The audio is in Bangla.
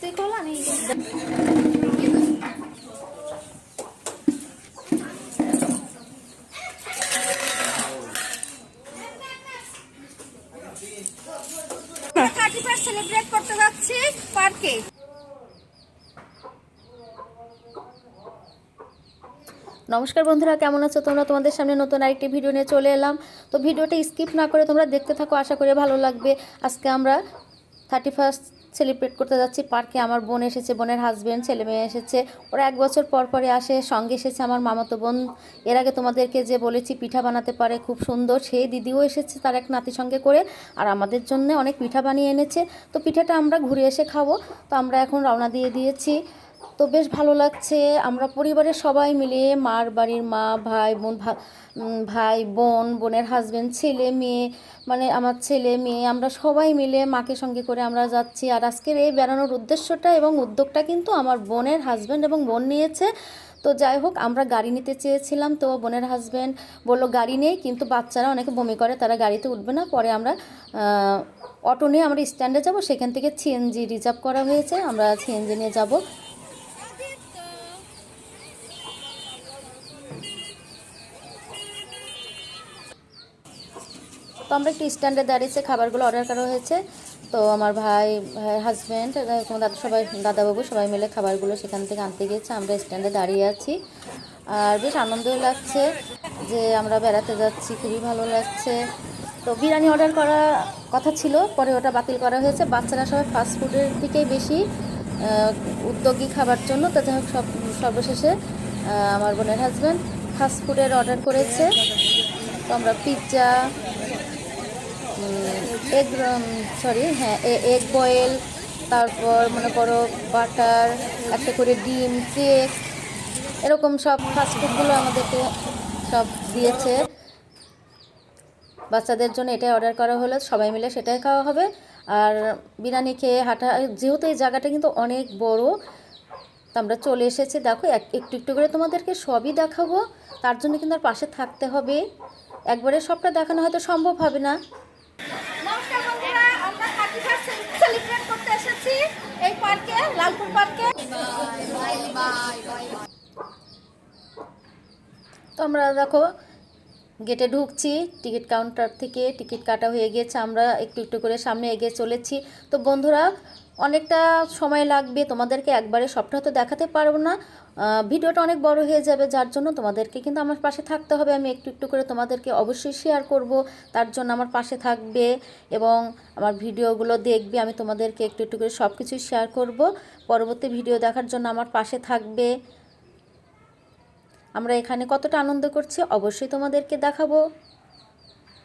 তুই খোলা নেই থার্টি ফার্স্ট সেলিব্রেট করতে যাচ্ছি পার্কে নমস্কার বন্ধুরা, কেমন আছো তোমরা? তোমাদের সামনে নতুন আরেকটি ভিডিও নিয়ে চলে এলাম। তো ভিডিওটা স্কিপ না করে তোমরা দেখতে থাকো, আশা করি ভালো লাগবে। আজকে আমরা থার্টি ফার্স্ট সেলিব্রেট করতে যাচ্ছি পার্কে আমার বোন এসেছে, বোনের হাজব্যান্ড ছেলে মেয়ে এসেছে। ওরা এক বছর পর পরে আসে, সঙ্গে এসেছে আমার মামাতো বোন। এর আগে তোমাদেরকে যে বলেছি, পিঠা বানাতে পারে, খুব সুন্দর। সেই দিদিও এসেছে তার এক নাতি সঙ্গে করে, আর আমাদের জন্য অনেক পিঠা বানিয়ে এনেছে। তো পিঠাটা আমরা ঘুরে এসে খাব। তো আমরা এখন রওনা দিয়ে দিয়েছি। তো বেশ ভালো লাগছে। আমরা পরিবারের সবাই মিলে মার বাড়ির মা, ভাই বোন ভাই বোন, বোনের হাজবেন্ড ছেলে, মেয়ে মানে আমার ছেলে, মেয়ে, আমরা সবাই মিলে মাকে সঙ্গে করে আমরা যাচ্ছি। আর আজকের এই বেড়ানোর উদ্দেশ্যটা এবং উদ্যোগটা কিন্তু আমার বোনের হাজবেন্ড এবং বোন নিয়েছে। তো যাই হোক, আমরা গাড়ি নিতে চেয়েছিলাম তো বোনের হাজবেন্ড বলল, গাড়ি নেই, কিন্তু বাচ্চারা অনেকে বমি করে, তারা গাড়িতে উঠবে না। পরে আমরা অটো নিয়ে আমরা স্ট্যান্ডে যাব। সেখান থেকে সিএনজি রিজার্ভ করা হয়েছে। আমরা সিএনজি নিয়ে যাব। তো আমরা একটু স্ট্যান্ডে দাঁড়িয়েছে খাবারগুলো অর্ডার করা হয়েছে। তো আমার ভাই ভাই হাজব্যান্ড দাদা সবাই, দাদাবাবু সবাই মিলে খাবারগুলো সেখান থেকে আনতে গিয়েছে, আমরা স্ট্যান্ডে দাঁড়িয়ে আছি। আর বেশ আনন্দই লাগছে যে আমরা বেড়াতে যাচ্ছি, খুবই ভালো লাগছে। তো বিরিয়ানি অর্ডার করা কথা ছিল, পরে ওটা বাতিল করা হয়েছে। বাচ্চারা সবাই ফাস্ট ফুডের দিকেই বেশি উদ্যোগী খাবার জন্য। তো যাই হোক, সব, সর্বশেষে আমার বোনের হাজব্যান্ড ফাস্ট ফুডের অর্ডার করেছে। তো আমরা পিৎজা এগ সরি হ্যাঁ এগ বয়েল তারপর মনে করো বাটার একটা করে ডিম কেক এরকম সব ফাস্টফুডগুলো আমাদেরকে সব দিয়েছে। বাচ্চাদের জন্য এটাই অর্ডার করা হলো, সবাই মিলে সেটাই খাওয়া হবে। আর বিরিয়ানি খেয়ে হাঁটা, যেহেতু এই জায়গাটা কিন্তু অনেক বড়, তো আমরা চলে এসেছি। দেখো, এক- একটু একটু করে তোমাদেরকে সবই দেখাবো, তার জন্য কিন্তু আর পাশে থাকতে হবে। একবারে সবটা দেখানো হয়তো সম্ভব হবে না। তো আমরা দেখো গেটে ঢুকছি টিকিট কাউন্টার থেকে টিকিট কাটা হয়ে গেছে, আমরা একটু একটু করে সামনে এগিয়ে চলেছি। তো বন্ধুরা অনেকটা সময় লাগবে, তোমাদেরকে একবারে সবটা তো দেখাতে পারব না। ভিডিওটা অনেক বড় হয়ে যাবে, যার জন্য তোমাদেরকে কিন্তু আমার পাশে থাকতে হবে। আমি একটু একটু করে তোমাদেরকে অবশ্যই শেয়ার করব, তার জন্য আমার পাশে থাকবে এবং আমার ভিডিওগুলো দেখবে। আমি তোমাদেরকে একটু একটু করে সব কিছুই শেয়ার করব। পরবর্তী ভিডিও দেখার জন্য আমার পাশে থাকবে। আমরা এখানে কতটা আনন্দ করছি, অবশ্যই তোমাদেরকে দেখাবো।